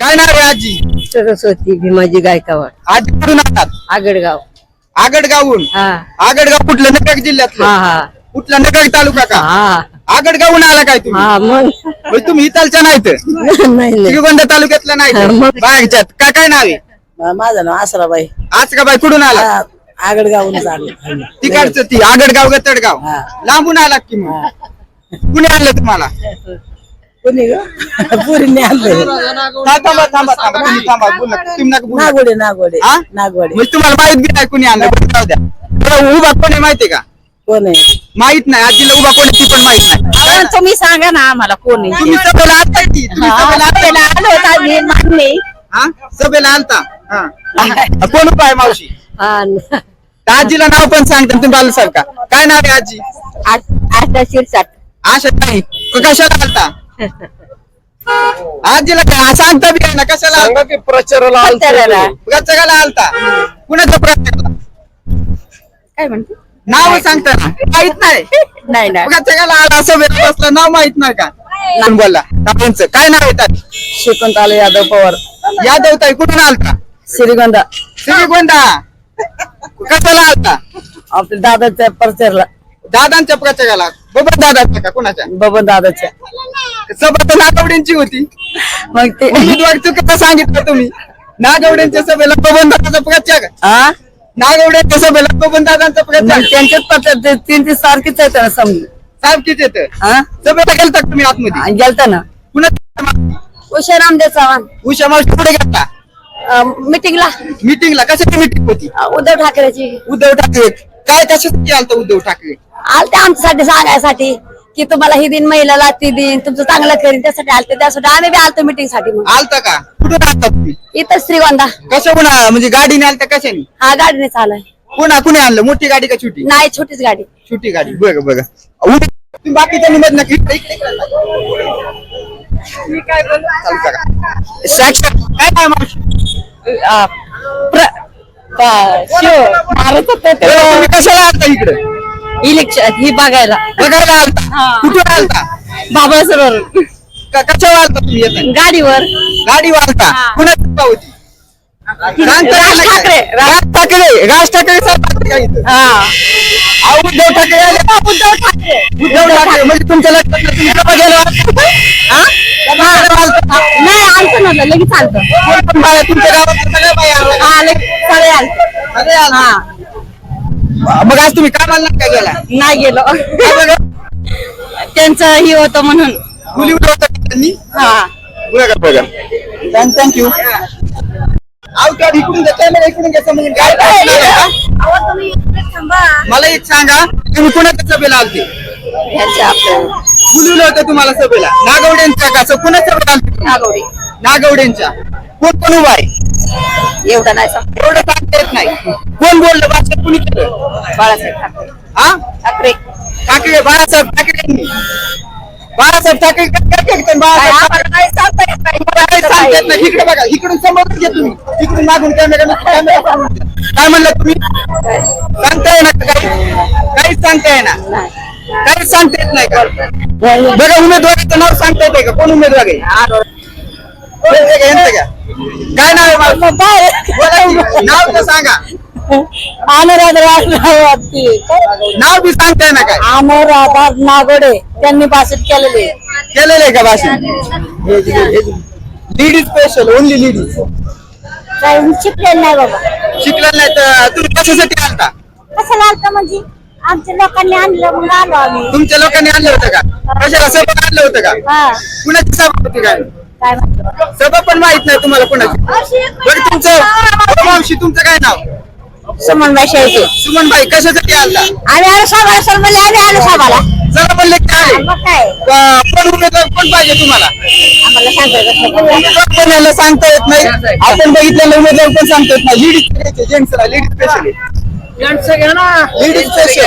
काय नाव आहे आजी? सरस्वती भीमाजी गायकावाड. आजी कुठून आलात? आगडगाव. आगडगावहून? हा. आगडगाव कुठलं? नगर हा जिल्ह्यातलं? हा कुठला? नगर तालुका का? हा. आगडगावहून आला काय तुम्ही? हा मग. म्हणजे तुम्ही इथलच्या नाहीत? नाही नाही. श्रीगोंदा तालुक्यातला हा, नाही मग. बाहेरच्यात. काय काय नाव आहे? माझं नाव आसराबाई. आज का बाई कुठून आला? आगडगावून चालू तिकडचं ती आगडगाव गतडगाव. हा. लांबून आला की मग? कुणी आणलं तुम्हाला? कोणी ग? पुरीने आणलं थांबा थांबा थांबा तुम्ही थांबा बोल नका. तुम्ही नका बोलू. नका. नागोडे नागोडे हा? नागोडे. म्हणजे तुम्हाला माहीत बी नाही कुणी आणलं बरं जाऊ द्या. बरं, उभा कोण आहे माहितीये का? कोण आहे? माहीत नाही. आजीला उभा कोण ती पण माहीत नाही. तुम्ही सांगा ना आम्हाला कोणी तुम्ही सभेला तुम्ही हा सभेला आलता? हा. कोण उभा आहे मावशी? तर आजीला नाव पण सांगता तुम्ही बालू सर का काय नाव आहे आजी? आठा शिरसाट. आशा नाही क- कशाला आलता? आजीला काय सांगता बी आहे ना कशाला आलता? की प्रचाराला प्रचाराला. प्रत्येकाला आलता. कुणाच्या प्रत्येकाला काय म्हणते? नाव सांगता ना. माहीत नाही. नाही नाही. प्रत्येकाला आला सभेला बसला नाव माहीत नाही का? कोण बोलला? काय नाव येतात शिकवंत यादव पवार. यादव ताई कुठून आलता? श्रीगोंदा. श्रीगोंदा. कशाला आलता? आपल्या दादाच्या प्रचारला. दादांच्या प्रत्येकाला बबन दादाच्या का कुणाच्या? बबन दादाच्या. सभा तर नागवड्यांची होती. मग ते उमेदवार चुकीचं सांगितलं तुम्ही. नागवड्यांच्या सभेला बबन दादाचा प्रचार. हा नागवड्यांच्या सभेला बबन दादांचा प्रचार. मग त्यांच्याच ते तीन तीन सारखीच आहेत ना समजून. सारखीच येत हा सभेला गेलता का तुम्ही आतमध्ये? आणि गेलता ना. पुन्हा उषा रामदेव चव्हाण. उषा मावशी पुढे गेलता? मिटिंगला. मिटिंगला. कशाची मिटिंग होती? उद्धव ठाकरेची. उद्धव ठाकरे. काय कशासाठी आलता उद्धव ठाकरे? आलते आमच्यासाठी सांगायसाठी की तुम्हाला ही दिन महिलाला ती दिन तुमचं चांगलं करीन त्यासाठी आलते त्यासाठी आम्ही बी आलतो मिटिंगसाठी मग. आलता का? कुठून आलता तुम्ही? इथं श्रीगोंदा. कशा कुणा म्हणजे गाडीने आलता कशाने? हा गाडीने चालय कुणा कुणी आणलं? मोठी गाडी का छोटी? नाही छोटीच गाडी. छोटी गाडी. बघा बघा. उभी- तुम्ही बाकीच्या निमत नका इकडे- इकडे- इकडे. चालू करा. साक्षात काय आहे मावशी? तुम्ही कशाला आलता इकडे? इलेक्शन ही बघायला. बघायला आलता. कुठून आलता? बाबा सरोवर का कशाला आलता तुम्ही गाडीवर. गाडीवर आलता. कुणाची सभा होती? सांगता राज येणार ठाकरे. राज ठाकरे राज ठाकरे साहेब आलते का इथं? हा. अहो, उद्धव ठाकरे आले. उद्धव ठाकरे. उद्धव ठाकरे म्हणजे तुमच्या लक्षात नाही, तुम्ही गेला हा? आलता. नाही आलतो ना लगेच आलतो. कोण पण बाया तुमच्या गावात सगळ्या बाया आल्या. हा सगळे आलतो. सगळे आल्या. मग आज तुम्ही कामाला नाही का गेला? नाही गेलो. काय? त्यांचं ही होतं म्हणून. मुली उठवतात त्यांनी? हा. थँक्यू अहो त्या इकडून घ्या कॅमेरा इकडून घ्या समजून काय काय? मला एक सांगा तुम्ही कुणाच्या सभेला आलते? बोलवलं होतं तुम्हाला सभेला. नागवड्यांच्या का? कुणाच्या सभेला आलते? नागवडी. नागवड्यांच्या कोण कोण उभा आहे? एवढं नाही सांगतो एवढं सांगता येत नाही कोण बोललं भाषण कुणी केलं बाळासाहेब ठाकरे। हा ठाकरे। ठाकरे बाळासाहेब ठाकरे। काय काय बाळासाहेब ठाकरे। नाही सांगता येत नाही. मला काही सांगता येत नाही. इकडे बघा इकडून समोर घ्या तुम्ही. इकडून मागून कॅमेरा कॅमेरा समोर घ्या. काय म्हणलं तुम्ही? सांगता येणार का? काही काहीच सांगता येणार? काहीच सांगता येत नाही का? बघा उमेदवाराचं नाव सांगता येते का? कोण उमेदवार आहे. काय नाव आहे माझं? बोला की. नाव तर सांगा अनुराधा नाव बी सांगता येणार काय अनुराधा नागोडे त्यांनी भाषण केलेले केलेलं आहे का भाषण लेडीज स्पेशल ओनली लेडीज शिकलेलं नाही बाबा शिकलेलं नाही तर तुम्ही कशासाठी आलता कसं लागतं म्हणजे आमच्या लोकांनी आणलं मग आलो आम्ही तुमच्या लोकांनी आणलं होतं का कशाला सभा आणलं होतं का हा कुणाची सभा होती काय काय सभा पण माहीत नाही तुम्हाला कुणाची. बरं तुमचं बरं मावशी तुमचं काय नाव? सुमनबाई शेळके. सुमनबाई कशासाठी आलता आम्ही आलो साबाला सर म्हणजे आम्ही आलो साबाला जरा म्हणले काय? आले मग काय? अं, कोण उमेदवार कोण पाहिजे तुम्हाला? आम्हाला सांगायचं उमेदवार पण याला सांगता येत नाही? आपण बघितलेलं उमेदवार पण सांगता येत नाही. लेडीज जेंट्सला लेडीज स्पेशल लेडीज स्पेशल